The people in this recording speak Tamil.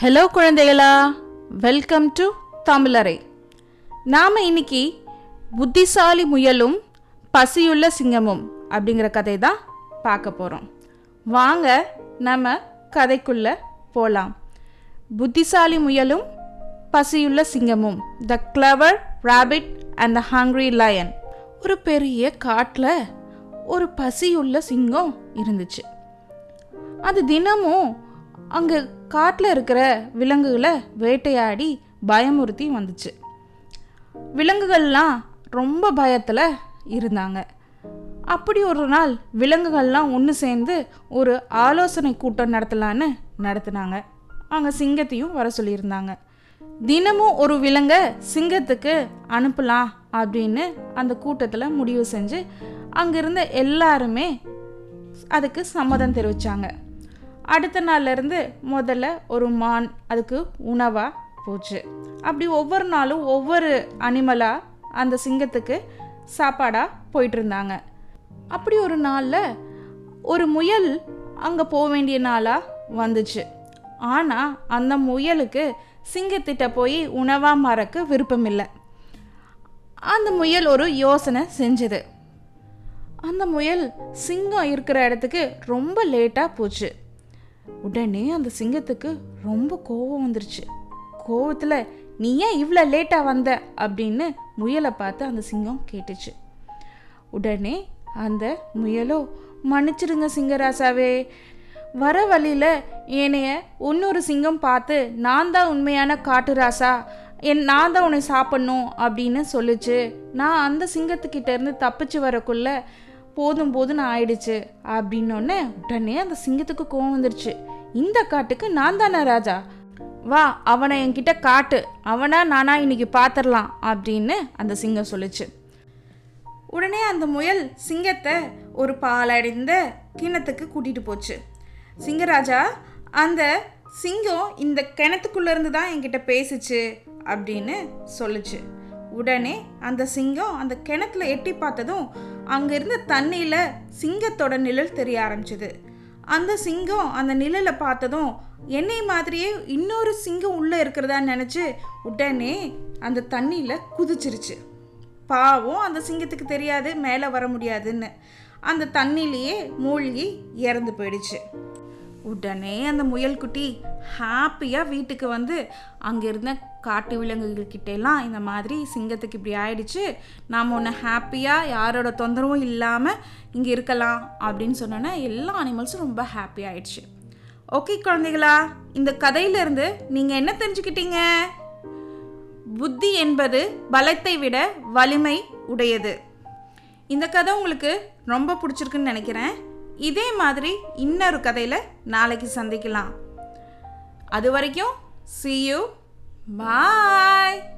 ஹலோ குழந்தைகளா. வெல்கம் டு தமிழரை. நாம் இன்னைக்கு புத்திசாலி முயலும் பசியுள்ள சிங்கமும் அப்படிங்கிற கதை தான் பார்க்க போகிறோம் வாங்க நம்ம கதைக்குள்ள போகலாம் புத்திசாலி முயலும் பசியுள்ள சிங்கமும் the clever rabbit and the hungry lion ஒரு பெரிய காட்டில் ஒரு பசியுள்ள சிங்கம் இருந்துச்சு. அது தினமும் அங்கே காட்டில் இருக்கிற விலங்குகளை வேட்டையாடி பயமுறுத்தி வந்துச்சு. விலங்குகள்லாம் ரொம்ப பயத்தில் இருந்தாங்க. அப்படி ஒரு நாள் விலங்குகள்லாம் ஒன்று சேர்ந்து ஒரு ஆலோசனை கூட்டம் நடத்தலான்னு நடத்தினாங்க. அங்கே சிங்கத்தையும் வர சொல்லியிருந்தாங்க. தினமும் ஒரு விலங்கை சிங்கத்துக்கு அனுப்பலாம் அப்படின்னு அந்த கூட்டத்தில் முடிவு செஞ்சு அங்கிருந்த எல்லாருமே அதுக்கு சம்மதம் தெரிவித்தாங்க அடுத்த நாள்லேருந்து முதல்ல ஒரு மான் அதுக்கு உணவாக போச்சு. அப்படி ஒவ்வொரு நாளும் ஒவ்வொரு அனிமலாக அந்த சிங்கத்துக்கு சாப்பாடாக போயிட்டு இருந்தாங்க அப்படி ஒரு நாளில் ஒரு முயல் அங்கே போக வேண்டிய நாளாக வந்துச்சு. ஆனால் அந்த முயலுக்கு சிங்கத்திட்ட போய் உணவாக மறக்க விருப்பம் இல்லை அந்த முயல் ஒரு யோசனை செஞ்சது. அந்த முயல் சிங்கம் இருக்கிற இடத்துக்கு ரொம்ப லேட்டாக போச்சு. உடனே அந்த சிங்கத்துக்கு ரொம்ப கோபம் வந்துருச்சு. கோவத்தில் நீ ஏன் இவ்வளோ லேட்டாக வந்த? அப்படின்னு முயலை பார்த்து அந்த சிங்கம் கேட்டுச்சு. உடனே அந்த முயலோ மன்னிச்சிடுங்க சிங்கராசாவே வர வழியில் என்னைய இன்னொரு சிங்கம் பார்த்து நான் தான் உண்மையான காட்டு ராசா என் நான் தான் உன்னை சாப்பிட்ணும் அப்படின்னு சொல்லுச்சு. நான் அந்த சிங்கத்துக்கிட்டேருந்து தப்பிச்சு வரக்குள்ள போதும் போதும்னு ஆயிடுச்சு. அப்படின்னோடனே உடனே அந்த சிங்கத்துக்கு கோவம் வந்துருச்சு. இந்த காட்டுக்கு நான் தானே ராஜா? வா அவனை என்கிட்ட காட்டு. அவனா நானா இன்னைக்கு பார்த்துடலாம் அப்படின்னு அந்த சிங்கம் சொல்லுச்சு. உடனே அந்த முயல் சிங்கத்தை ஒரு பாலடைந்த கிணத்துக்கு கூட்டிட்டு போச்சு. சிங்கராஜா அந்த சிங்கம் இந்த கிணத்துக்குள்ள இருந்து தான் என்கிட்ட பேசிச்சு அப்படின்னு சொல்லுச்சு. உடனே அந்த சிங்கம் அந்த கிணத்துல எட்டி பார்த்ததும் அங்க இருந்த சிங்கத்தோட நிழல் தெரிய ஆரம்பிச்சது. அந்த சிங்கம் அந்த நிழலை பார்த்ததும் என்னை மாதிரியே இன்னொரு சிங்கம் உள்ளே இருக்கிறதா நினச்சி உடனே அந்த தண்ணியில் குதிச்சிருச்சு. பாவம் அந்த சிங்கத்துக்கு தெரியாது மேலே வர முடியாதுன்னு. அந்த தண்ணியிலேயே மூழ்கி இறந்து போயிடுச்சு. உடனே அந்த முயல்குட்டி ஹாப்பியாக வீட்டுக்கு வந்து அங்கே இருந்த காட்டு விலங்குகள்கிட்டெல்லாம் இந்த மாதிரி சிங்கத்துக்கு இப்படி ஆயிடுச்சு. நாம் ஒன்று ஹாப்பியாக யாரோட தொந்தரவும் இல்லாமல் இங்கே இருக்கலாம் அப்படின்னு சொன்னோன்னே எல்லா அனிமல்ஸும் ரொம்ப ஹாப்பி ஆயிடுச்சு. ஓகே குழந்தைகளா இந்த கதையிலேருந்து நீங்கள் என்ன தெரிஞ்சுக்கிட்டீங்க? புத்தி என்பது பலத்தை விட வலிமை உடையது. இந்த கதை உங்களுக்கு ரொம்ப பிடிச்சிருக்குன்னு நினைக்கிறேன். இதே மாதிரி இன்னொரு கதையில் நாளைக்கு சந்திக்கலாம். அது வரைக்கும் சி யூ பாய்